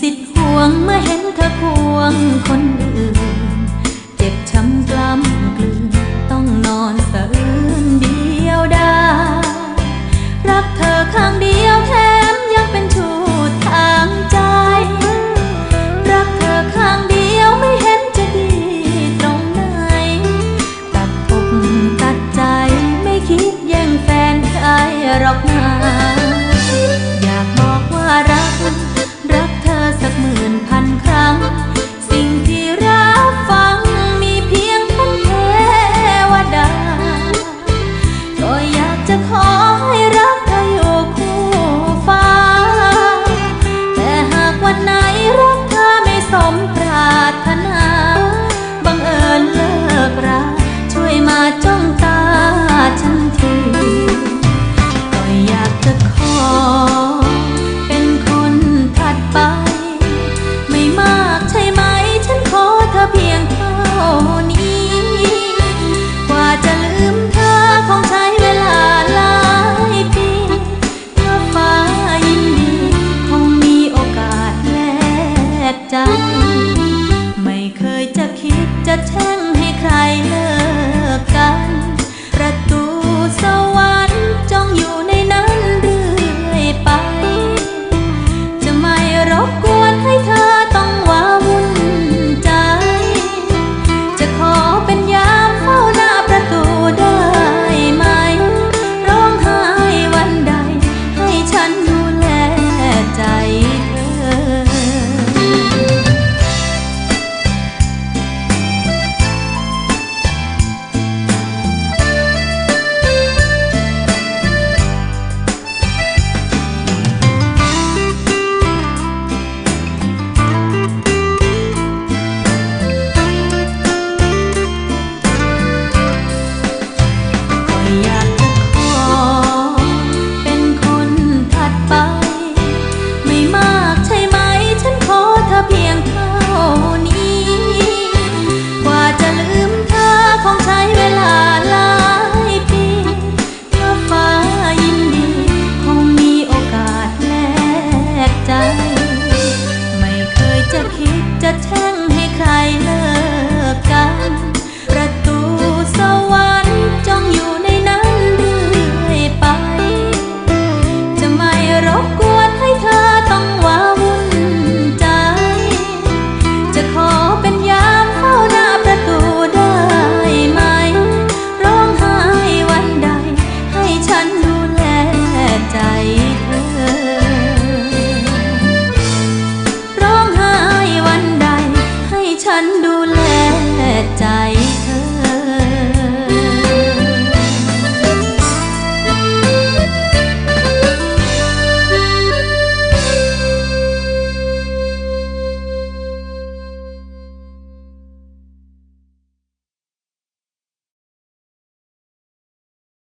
สิทธิ์ห่วงเมื่อเห็นเธอควงคนอื่น เจ็บช้ำกล้ำกลืน കണ്ടു